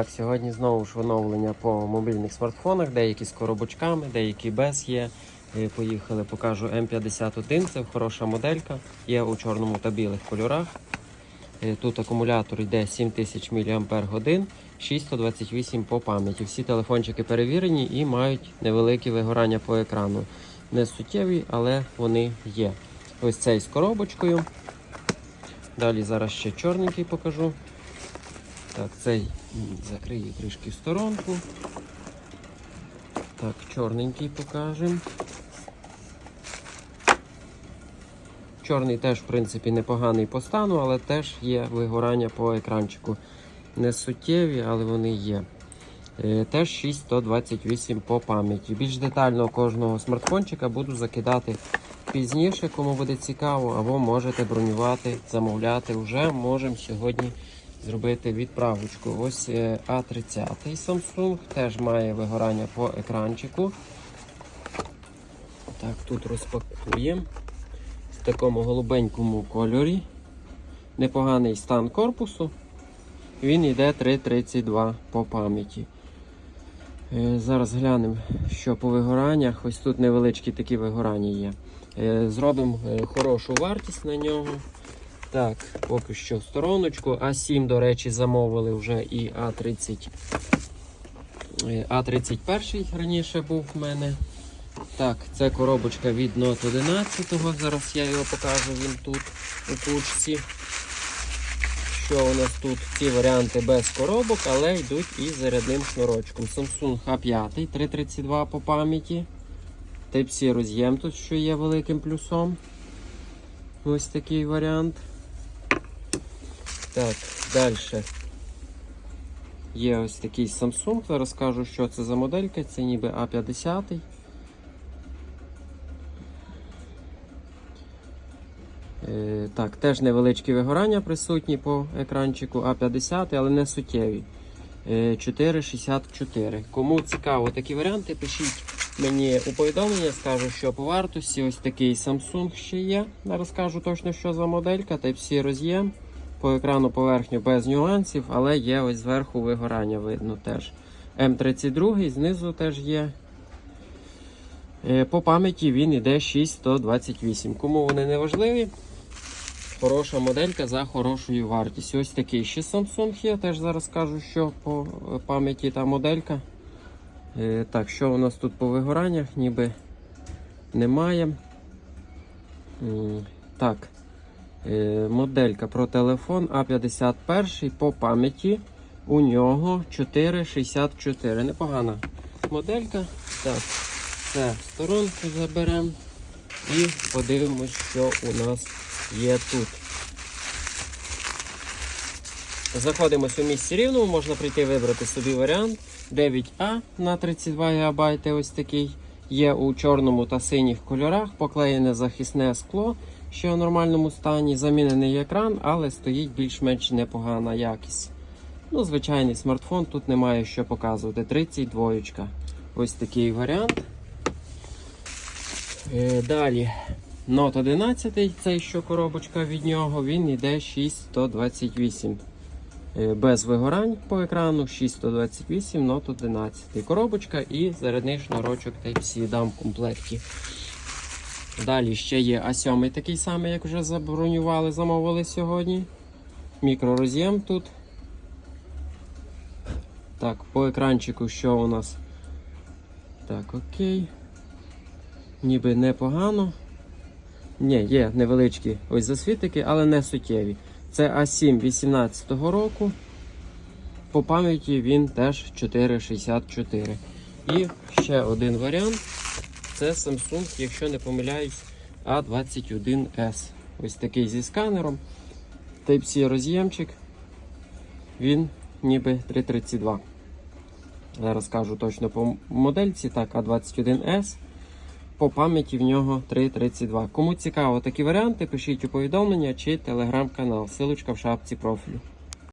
Так, сьогодні знову ж оновлення по мобільних смартфонах, деякі з коробочками, деякі без є. Е, Поїхали, покажу М51, це хороша моделька, є у чорному та білих кольорах. Е, Тут акумулятор йде 7000 мАч, 628 по пам'яті. Всі телефончики перевірені і мають невеликі вигорання по екрану. Не суттєві, але вони є. Ось цей з коробочкою. Далі зараз ще чорненький покажу. Так, цей м, закрию трішки сторонку. Так, чорненький покажемо. Чорний теж, в принципі, непоганий по стану, але теж є вигорання по екранчику. Не суттєві, але вони є. Е, Теж 6128 по пам'яті. Більш детально кожного смартфончика буду закидати пізніше, кому буде цікаво, або можете бронювати, замовляти. Вже можемо сьогодні зробити відправочку. Ось е, А30 Samsung теж має вигорання по екранчику. Так, тут розпакуємо в такому голубенькому кольорі. Непоганий стан корпусу. Він йде 3,32 по пам'яті. Е, Зараз глянемо, що по вигораннях. Ось тут невеличкі такі вигорання є. Е, Зробимо хорошу вартість на нього. Так, поки що в стороночку. А7, до речі, замовили вже і А30. е, А31 раніше був в мене. Так, це коробочка від Note 11. Зараз я його покажу він тут у кучці. Що у нас тут? Ці варіанти без коробок, але йдуть із зарядним шнурочком. Samsung A5 332 по пам'яті. Type-C роз'єм тут, що є великим плюсом. Ось такий варіант. Так, далі. Є ось такий Samsung. Зараз скажу, що це за моделька. Це ніби А50. Е, Так, теж невеличкі вигорання присутні по екранчику А50, але не суттєві. Е, 4,64. Кому цікаво такі варіанти, пишіть мені у повідомлення, скажу, що по вартості ось такий Samsung ще є. Зараз скажу точно, що за моделька. Type-C роз'єм. По екрану поверхню без нюансів, але є ось зверху вигорання, видно теж. М32 знизу теж є. Е, По пам'яті він іде 6128. Кому вони не важливі, хороша моделька за хорошою вартістю. Ось такий ще Samsung є. Теж зараз скажу, що по е, пам'яті та моделька. Е, Так, що у нас тут по вигораннях? Ніби немає. Так. Е, Моделька про телефон А51 по пам'яті. У нього 4,64. Непогана моделька. Так, це сторонку заберемо і подивимось, що у нас є тут. Заходимось у місці рівному, можна прийти вибрати собі варіант. 9А на 32 ГБ ось такий. Є у чорному та синіх кольорах, поклеєне захисне скло, що в нормальному стані. Замінений екран, але стоїть більш-менш непогана якість. Ну, звичайний смартфон, тут немає що показувати. 32. Ось такий варіант. Е, Далі Note 11, цей що коробочка від нього, він йде 6128. Е, Без вигорань по екрану 6128 Note 11. Коробочка і зарядний шнурочок Type-C дам в комплекті. Далі ще є А7 такий самий, як вже забронювали, замовили сьогодні. Мікророз'єм тут. Так, по екранчику що у нас? Так, окей. Ніби непогано. Ні, є невеличкі ось засвітики, але не суттєві. Це А7 18-го року. По пам'яті він теж 4,64. І ще один варіант. Це Samsung, якщо не помиляюсь, A21S. Ось такий зі сканером. Type-C роз'ємчик. Він ніби 332. Зараз скажу точно по модельці. Так, А21S. По пам'яті в нього 3.32. Кому цікаво такі варіанти, пишіть у повідомлення чи телеграм-канал. Силочка в шапці профілю.